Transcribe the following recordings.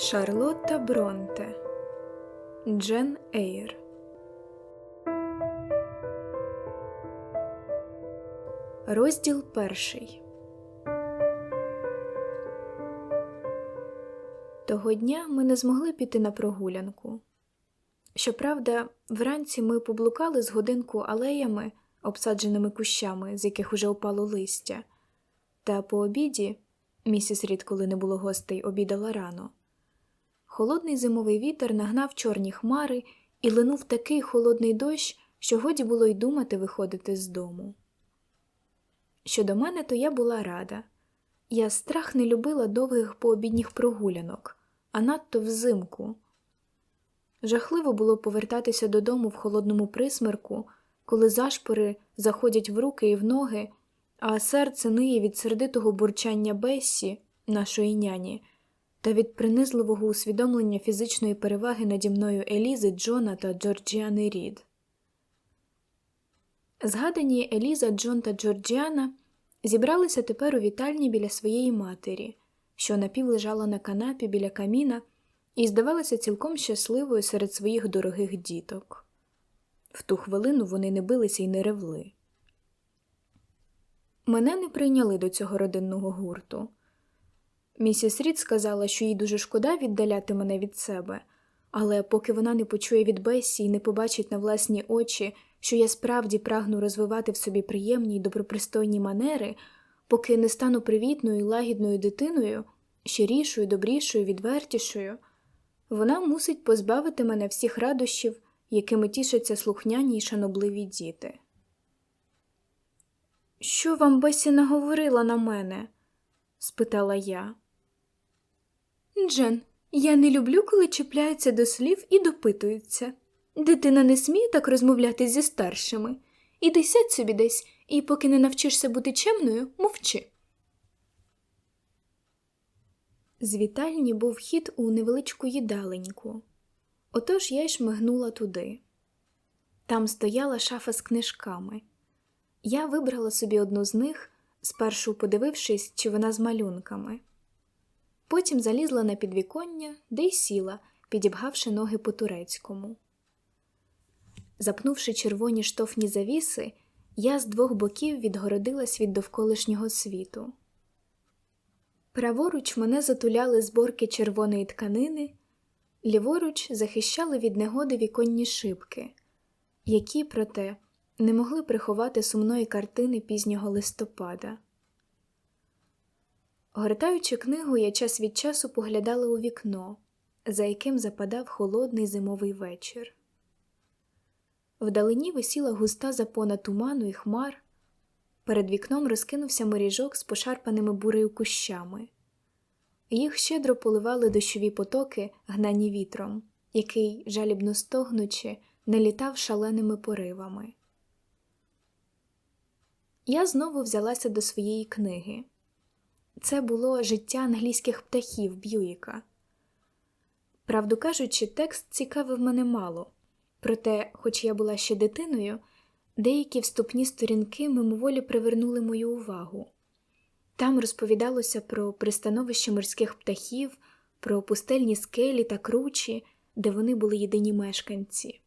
Шарлотта Бронте Джен Ейр Розділ перший Того дня ми не змогли піти на прогулянку. Щоправда, вранці ми поблукали з годинку алеями, обсадженими кущами, з яких уже опало листя, та по обіді місіс Рід, коли не було гостей, обідала рано. Холодний зимовий вітер нагнав чорні хмари і линув такий холодний дощ, що годі було й думати виходити з дому. Щодо мене, то я була рада. Я страх не любила довгих пообідніх прогулянок, а надто взимку. Жахливо було повертатися додому в холодному присмерку, коли зашпори заходять в руки і в ноги, а серце ниє від сердитого бурчання Бессі, нашої няні, та від принизливого усвідомлення фізичної переваги наді мною Елізи, Джона та Джорджіани Рід. Згадані Еліза, Джон та Джорджіана зібралися тепер у вітальні біля своєї матері, що напівлежала на канапі біля каміна і здавалася цілком щасливою серед своїх дорогих діток. В ту хвилину вони не билися і не ревли. Мене не прийняли до цього родинного гурту. Місіс Рід сказала, що їй дуже шкода віддаляти мене від себе, але поки вона не почує від Бесі і не побачить на власні очі, що я справді прагну розвивати в собі приємні й добропристойні манери, поки не стану привітною і лагідною дитиною, щирішою, добрішою, відвертішою, вона мусить позбавити мене всіх радощів, якими тішаться слухняні й шанобливі діти. Що вам Бесі наговорила на мене? спитала я. Джен, я не люблю, коли чіпляються до слів і допитуються. Дитина не сміє так розмовляти зі старшими. Іди сядь собі десь, і поки не навчишся бути чемною, мовчи. З вітальні був вхід у невеличку їдаленьку. Отож я й шмигнула туди. Там стояла шафа з книжками. Я вибрала собі одну з них, спершу подивившись, чи вона з малюнками. Потім залізла на підвіконня, де й сіла, підібгавши ноги по турецькому. Запнувши червоні штофні завіси, я з двох боків відгородилась від довколишнього світу. Праворуч мене затуляли зборки червоної тканини, ліворуч захищали від негоди віконні шибки, які, проте, не могли приховати сумної картини пізнього листопада. Гортаючи книгу, я час від часу поглядала у вікно, за яким западав холодний зимовий вечір. Вдалині висіла густа запона туману і хмар, перед вікном розкинувся моріжок з пошарпаними бурею кущами. Їх щедро поливали дощові потоки, гнані вітром, який, жалібно стогнучи, налітав шаленими поривами. Я знову взялася до своєї книги. Це було життя англійських птахів Б'юїка. Правду кажучи, текст цікавив мене мало, проте, хоч я була ще дитиною, деякі вступні сторінки мимоволі привернули мою увагу. Там розповідалося про пристановище морських птахів, про пустельні скелі та кручі, де вони були єдині мешканці,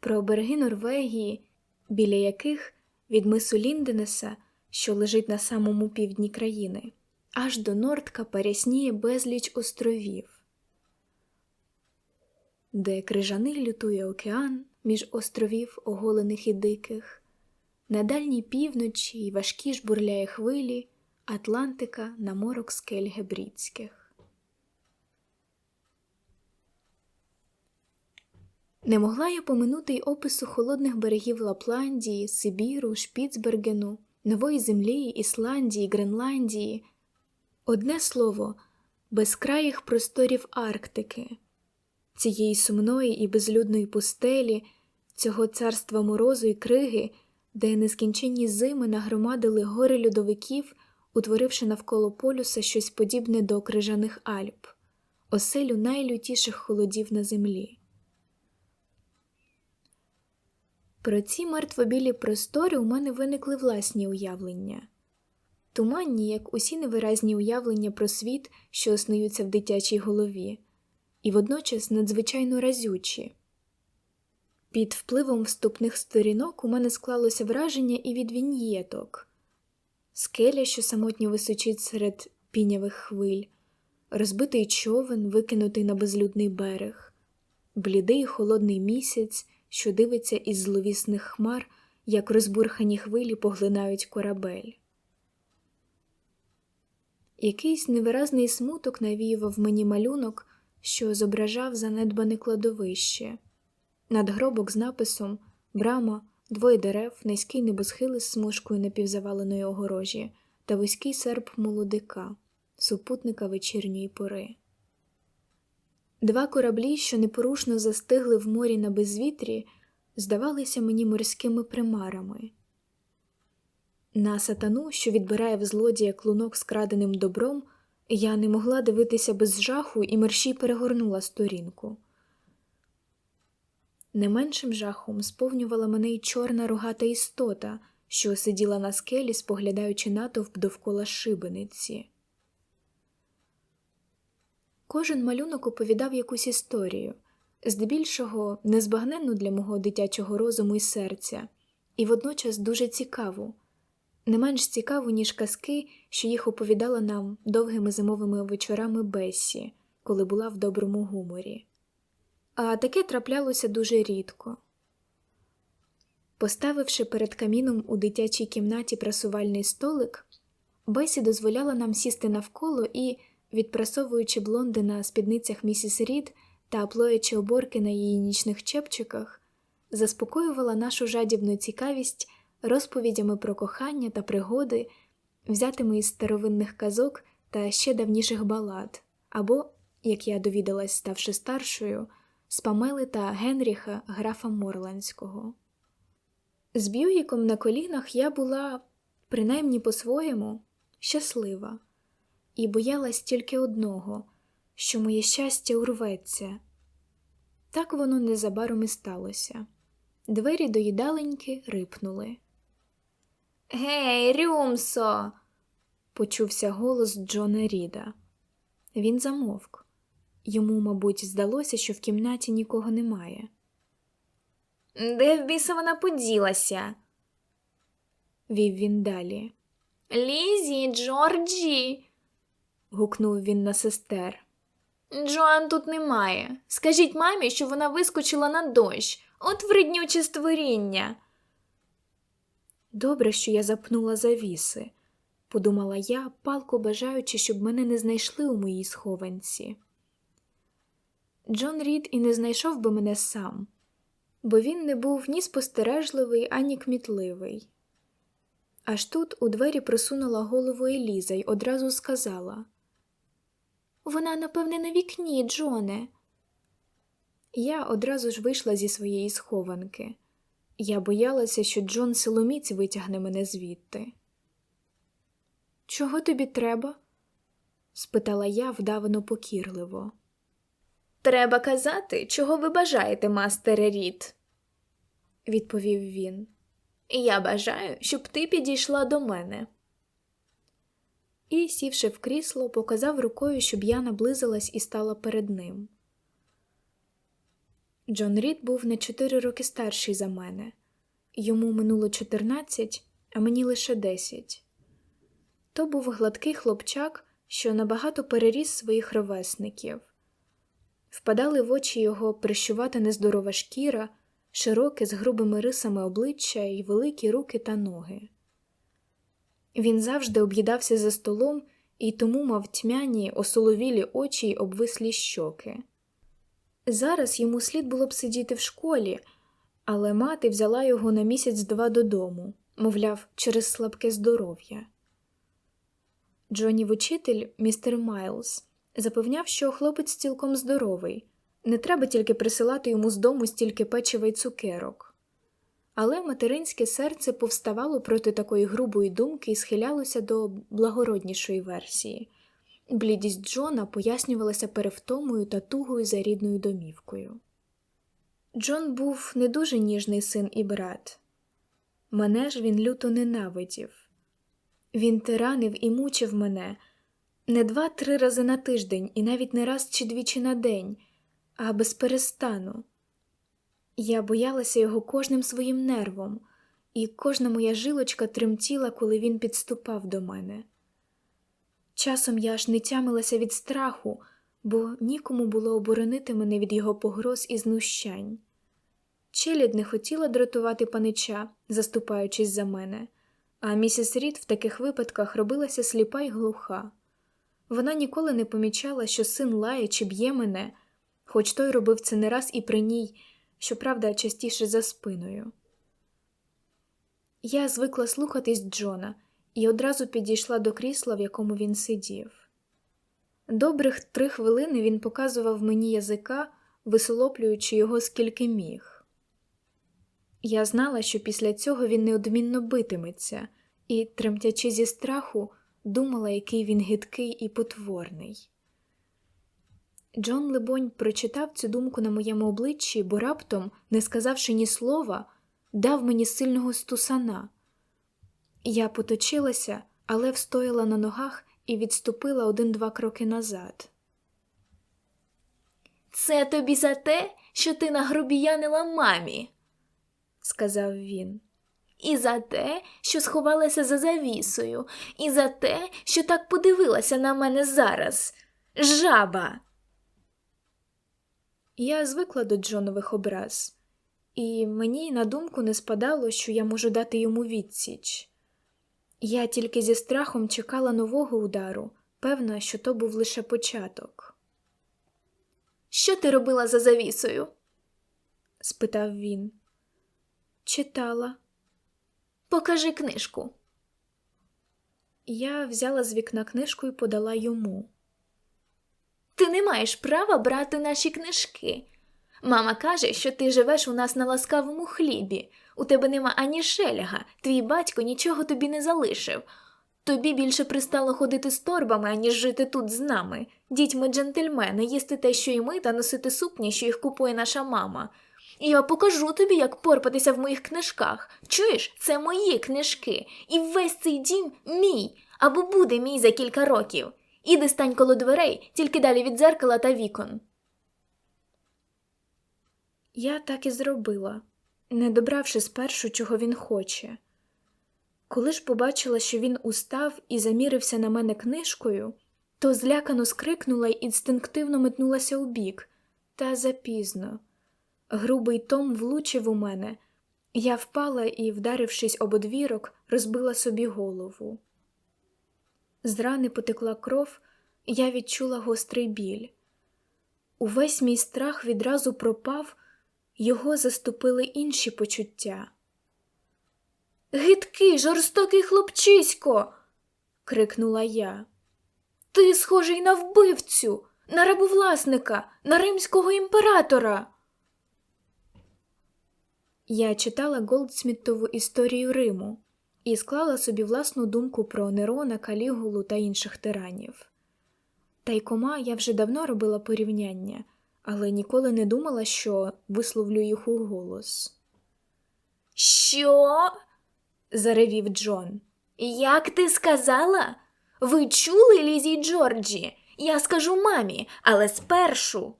про береги Норвегії, біля яких від мису Лінденеса, що лежить на самому півдні країни, аж до Нордка перясніє безліч островів, де крижаний лютує океан між островів, оголених і диких, на дальній півночі й важкі жбурляє хвилі. Атлантика на морок скель гебрідських. Не могла я поминути й опису холодних берегів Лапландії, Сибіру, Шпіцбергену, Нової Землі, Ісландії, Гренландії. Одне слово, безкраїх просторів Арктики, цієї сумної і безлюдної пустелі, цього царства морозу і криги, де нескінченні зими нагромадили гори льодовиків утворивши навколо полюса щось подібне до крижаних Альп, оселю найлютіших холодів на землі. Про ці мертвобілі простори у мене виникли власні уявлення, туманні, як усі невиразні уявлення про світ, що оснуються в дитячій голові, і водночас надзвичайно разючі. Під впливом вступних сторінок у мене склалося враження і від віньєток. скеля, що самотньо височить серед пінявих хвиль, розбитий човен, викинутий на безлюдний берег, блідий холодний місяць, що дивиться із зловісних хмар, як розбурхані хвилі поглинають корабель. Якийсь невиразний смуток навіював мені малюнок, що зображав занедбане кладовище, надгробок з написом Брама, двоє дерев, низький небосхил із смужкою напівзаваленої огорожі та вузький серп молодика, супутника вечірньої пори. Два кораблі, що непорушно застигли в морі на безвітрі, здавалися мені морськими примарами. На сатану, що відбирає в злодія клунок з краденим добром, я не могла дивитися без жаху і мерщій перегорнула сторінку. Не меншим жахом сповнювала мене й чорна рогата істота, що сиділа на скелі, споглядаючи натовп довкола шибениці. Кожен малюнок оповідав якусь історію, здебільшого незбагненну для мого дитячого розуму і серця, і водночас дуже цікаву, не менш цікаву, ніж казки, що їх оповідала нам довгими зимовими вечорами Бессі, коли була в доброму гуморі. А таке траплялося дуже рідко. Поставивши перед каміном у дитячій кімнаті прасувальний столик, Бесі дозволяла нам сісти навколо і, відпрасовуючи блонди на спідницях місіс Рід та плоячи оборки на її нічних чепчиках, заспокоювала нашу жадібну цікавість розповідями про кохання та пригоди, взятими із старовинних казок та ще давніших балад, або, як я довідалась, ставши старшою, з Памели та Генріха графа Морландського. З Б'юїком на колінах я була, принаймні по-своєму, щаслива і боялась тільки одного, що моє щастя урветься. Так воно незабаром і сталося. Двері до їдаленьки рипнули. Гей, Рюмсо. почувся голос Джона Ріда. Він замовк. Йому, мабуть, здалося, що в кімнаті нікого немає. Де в біса вона поділася? вів він далі. Лізі, Джорджі. гукнув він на сестер. Джоан тут немає. Скажіть мамі, що вона вискочила на дощ. От вреднюче створіння. Добре, що я запнула завіси, подумала я, палко бажаючи, щоб мене не знайшли у моїй схованці. Джон Рід і не знайшов би мене сам, бо він не був ні спостережливий, ані кмітливий. Аж тут у двері просунула голову Еліза й одразу сказала Вона, напевне, на вікні, Джоне. Я одразу ж вийшла зі своєї схованки. Я боялася, що Джон силоміць витягне мене звідти. Чого тобі треба? спитала я вдавано покірливо. Треба казати, чого ви бажаєте, мастере Рід, відповів він. Я бажаю, щоб ти підійшла до мене. І, сівши в крісло, показав рукою, щоб я наблизилась і стала перед ним. Джон Рід був на чотири роки старший за мене. Йому минуло чотирнадцять, а мені лише десять. То був гладкий хлопчак, що набагато переріс своїх ровесників. Впадали в очі його прищувата нездорова шкіра, широке з грубими рисами обличчя і великі руки та ноги. Він завжди об'їдався за столом і тому мав тьмяні, осоловілі очі й обвислі щоки. Зараз йому слід було б сидіти в школі, але мати взяла його на місяць-два додому, мовляв, через слабке здоров'я. Джонів учитель, містер Майлз, запевняв, що хлопець цілком здоровий, не треба тільки присилати йому з дому стільки печива й цукерок. Але материнське серце повставало проти такої грубої думки і схилялося до благороднішої версії. Блідість Джона пояснювалася перевтомою та тугою за рідною домівкою. Джон був не дуже ніжний син і брат. Мене ж він люто ненавидів. Він тиранив і мучив мене не два-три рази на тиждень, і навіть не раз чи двічі на день, а без перестану. Я боялася його кожним своїм нервом, і кожна моя жилочка тремтіла, коли він підступав до мене. Часом я аж не тямилася від страху, бо нікому було оборонити мене від його погроз і знущань. Челядь не хотіла дратувати панича, заступаючись за мене, а місіс Рід в таких випадках робилася сліпа й глуха. Вона ніколи не помічала, що син лає чи б'є мене, хоч той робив це не раз і при ній, щоправда, частіше за спиною. Я звикла слухатись Джона і одразу підійшла до крісла, в якому він сидів. Добрих три хвилини він показував мені язика, висолоплюючи його скільки міг. Я знала, що після цього він неодмінно битиметься, і, тремтячи зі страху, думала, який він гидкий і потворний. Джон Лебонь прочитав цю думку на моєму обличчі, бо раптом, не сказавши ні слова, дав мені сильного стусана. Я поточилася, але встояла на ногах і відступила один-два кроки назад. Це тобі за те, що ти нагробіянила мамі, сказав він. і за те, що сховалася за завісою, і за те, що так подивилася на мене зараз. Жаба. Я звикла до Джонових образ, і мені на думку не спадало, що я можу дати йому відсіч. Я тільки зі страхом чекала нового удару, певна, що то був лише початок. Що ти робила за завісою? спитав він. Читала. Покажи книжку. Я взяла з вікна книжку і подала йому. Ти не маєш права брати наші книжки. Мама каже, що ти живеш у нас на ласкавому хлібі. У тебе нема ані шеляга, твій батько нічого тобі не залишив. Тобі більше пристало ходити з торбами, аніж жити тут з нами, дітьми джентльмени, їсти те, що й ми, та носити сукні, що їх купує наша мама. Я покажу тобі, як порпатися в моїх книжках. Чуєш, це мої книжки, і весь цей дім мій або буде мій за кілька років. Іди стань коло дверей, тільки далі від дзеркала та вікон. Я так і зробила, не добравши спершу, чого він хоче. Коли ж побачила, що він устав і замірився на мене книжкою, то злякано скрикнула й інстинктивно метнулася у бік, та запізно. Грубий том влучив у мене. Я впала і, вдарившись об одвірок, розбила собі голову. З рани потекла кров, я відчула гострий біль. Увесь мій страх відразу пропав, його заступили інші почуття. Гидкий, жорстокий хлопчисько. крикнула я. Ти схожий на вбивцю, на рабовласника, на римського імператора. Я читала Голдсміттову історію Риму і склала собі власну думку про Нерона, Калігулу та інших тиранів. Тайкома я вже давно робила порівняння, але ніколи не думала, що висловлю їх у голос. Що? заревів Джон. Як ти сказала? Ви чули Лізі Джорджі? Я скажу мамі, але спершу.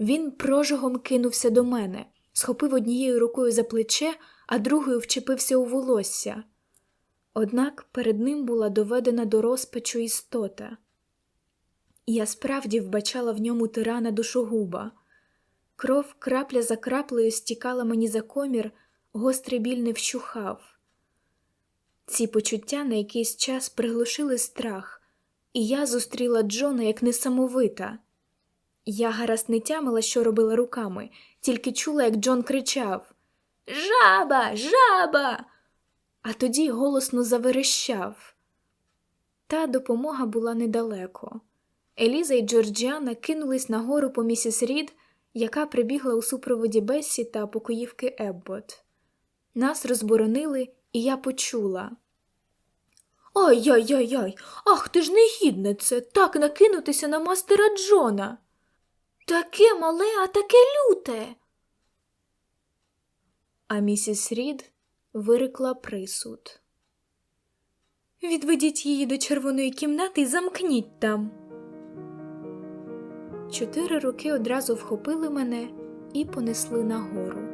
Він прожогом кинувся до мене, схопив однією рукою за плече, а другою вчепився у волосся. Однак перед ним була доведена до розпачу істота. Я справді вбачала в ньому тирана душогуба. Кров крапля за краплею стікала мені за комір, гострий біль не вщухав. Ці почуття на якийсь час приглушили страх, і я зустріла Джона як несамовита. Я гаразд не тямила, що робила руками, тільки чула, як Джон кричав Жаба, жаба. а тоді голосно заверещав. Та допомога була недалеко. Еліза і Джорджіана кинулись нагору по місіс Рід, яка прибігла у супроводі Бессі та покоївки Еббот. Нас розборонили, і я почула. Ай-яй-яй-яй, ах ти ж негіднице, так накинутися на мастера Джона. Таке мале, а таке люте. А місіс Рід вирекла присуд. Відведіть її до червоної кімнати і замкніть там. Чотири руки одразу вхопили мене і понесли нагору.